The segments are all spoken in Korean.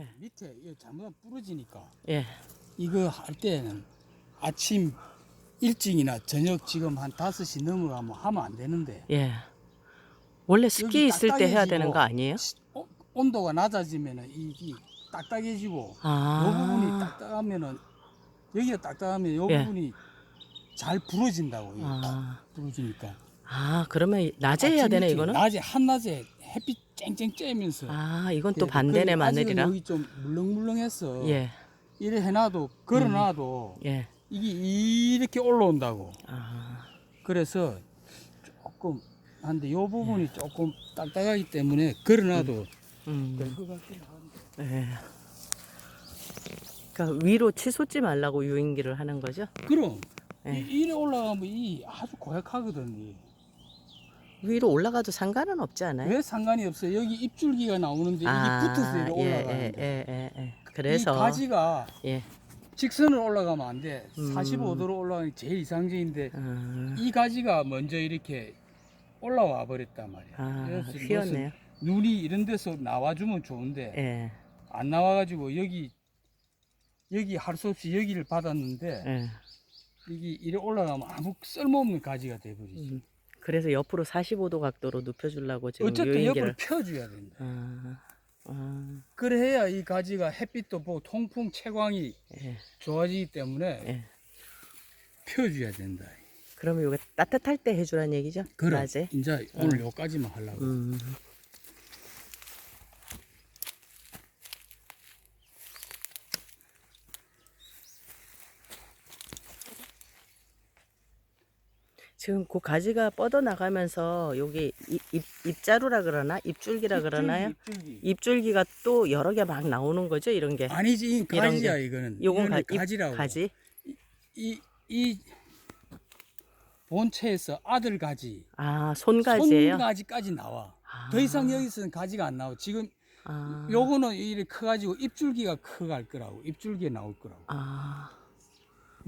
예. 밑에 이거 잘못 부러지니까 예. 이거 할 때는 아침 일찍이나 저녁 지금 한 5시 넘어가면 하면 안 되는데 예. 원래 습기 여기 있을 때 해야 딱딱해지고 되는 거 아니에요? 시- 어, 온도가 낮아지면은 이게 딱딱해지고 요 부분이 아. 딱딱하면은 여기가 딱딱하면 요 예. 부분이 잘 부러진다고 이게 아. 부러지니까 아, 그러면 낮에 해야 아침 되네 일찍 이거는? 낮에 한낮에 햇빛 쨍쨍 쬐면서 아, 이건 또 그- 반대네 그 아직은 마늘이랑. 여기 좀 물렁물렁해서 예. 이래 해놔도 걸어놔도 예. 이게 이렇게 올라온다고 아. 그래서 조금 한데 요 부분이 조금 딱딱하기 때문에 걸어놔도 음. 될것 같긴 한데 예. 그러니까 위로 치솟지 말라고 유인기를 하는 거죠? 그럼 예. 이, 이래 올라가면 이 아주 고약하거든 이. 위로 올라가도 상관은 없지 않아요? 왜 상관이 없어요 여기 입줄기가 나오는데 이게 붙어서 이렇게 예, 올라가는데 예, 예, 예. 이 그래서 가지가 예. 직선으로 올라가면 안 돼. 음. 45도로 올라가는 게 제일 이상적인데 아, 이 가지가 먼저 이렇게 올라와 버렸단 말이야. 아 그래서 휘었네요. 눈이 이런 데서 나와주면 좋은데 예. 안 나와가지고 여기 여기 할 수 없이 여기를 받았는데 예. 이게 이래 올라가면 아무 쓸모없는 가지가 돼버리지. 음. 그래서 옆으로 45도 각도로 눕혀주려고 지금 어쨌든 유인기를. 옆을 펴줘야 된다. 아, 아, 그래야 이 가지가 햇빛도 보고 통풍 채광이 예, 좋아지기 때문에 예. 펴줘야 된다. 그러면 이거 따뜻할 때 해주라는 얘기죠? 그래. 낮에. 이제 오늘 요까지만 하려고. 음. 지금 그 가지가 뻗어 나가면서 여기 입, 입, 입자루라 그러나 입줄기라 그러나요? 입줄기. 입줄기가 또 여러 개 막 나오는 거죠, 이런 게. 아니지, 가지야 게. 이거는. 요건 가, 입- 가지라고. 가지. 이, 이 본체에서 아들 가지, 아, 손가지예요. 손가지까지 나와. 아. 더 이상 여기서는 가지가 안 나와. 지금 아, 요거는 이렇게 커가지고 입줄기가 커갈 거라고. 입줄기에 나올 거라고. 아,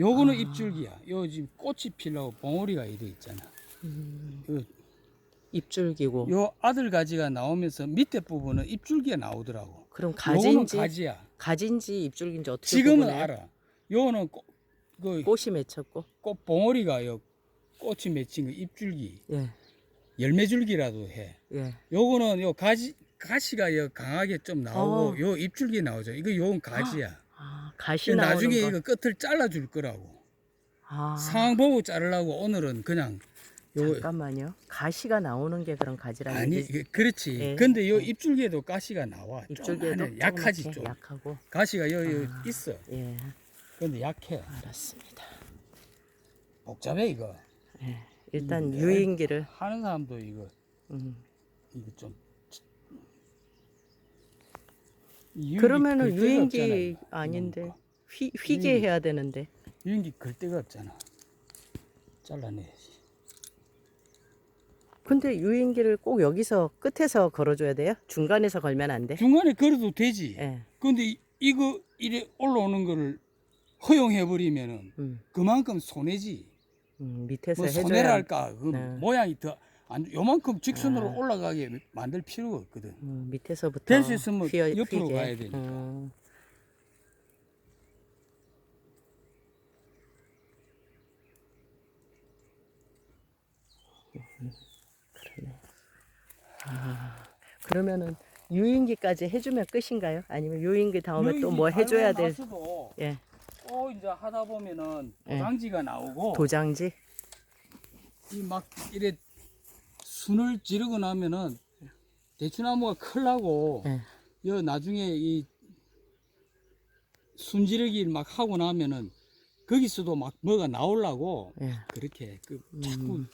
요거는 입줄기야. 요 지금 꽃이 피려고 봉오리가 이래 있잖아. 음, 요, 입줄기고. 요 아들 가지가 나오면서 밑에 부분은 입줄기가 나오더라고. 그럼 가지인지 가지야. 가지인지 입줄기인지 어떻게 지금은 구분해요? 알아. 요거는 꽃, 그 꽃이 맺혔고. 꽃 봉오리가 요 꽃이 맺힌 거 입줄기. 예, 열매줄기라도 해. 예. 요거는 요 가지 가시가 요 강하게 좀 나오고 어. 요 입줄기 나오죠. 이거 요건 가지야. 아, 가시 그 나오는 나중에 거. 이거 끝을 잘라 줄 거라고. 아, 상황 보고 자르려고 오늘은 그냥 요 잠깐만요. 가시가 나오는 게 그런 가지라는 아니 얘기. 이게 그렇지. 예. 근데 요 예. 입줄기에도 가시가 나와. 입줄기에도 좀 안에 약하지 좀. 약하고. 가시가 요, 요 아. 있어. 예, 근데 약해. 알았습니다. 복잡해 이거. 예, 일단 음, 유인기를. 하는 사람도 이거 음. 이거 좀 유인기 그러면은 유인기. 아닌데. 휘, 휘게 유인기. 해야 되는데. 유인기 걸 데가 없잖아. 잘라내야지. 근데 유인기를 꼭 여기서 끝에서 걸어줘야 돼요? 중간에서 걸면 안 돼? 중간에 걸어도 되지. 예. 근데 이- 이거 이래 올라오는 거를 허용해 버리면은 음, 그만큼 손해지. 음, 밑에서 뭐 해줘야. 손해랄까 그 네. 모양이 더 안, 요만큼 직선으로 아. 올라가게 만들 필요가 없거든. 음, 밑에서부터 될 수 있으면 휘어- 옆으로 휘게. 가야 되니까. 음, 그러네. 아, 그러면은 유인기까지 해주면 끝인가요? 아니면 유인기 다음에 또 뭐 해줘야 될? 도 예, 또 이제 하다 보면은 예. 도장지가 나오고 도장지. 이 막 이래 순을 지르고 나면은 대추나무가 클라고 예. 여 나중에 이 순지르기 막 하고 나면은 거기서도 막 뭐가 나오려고 예. 그렇게 그 자꾸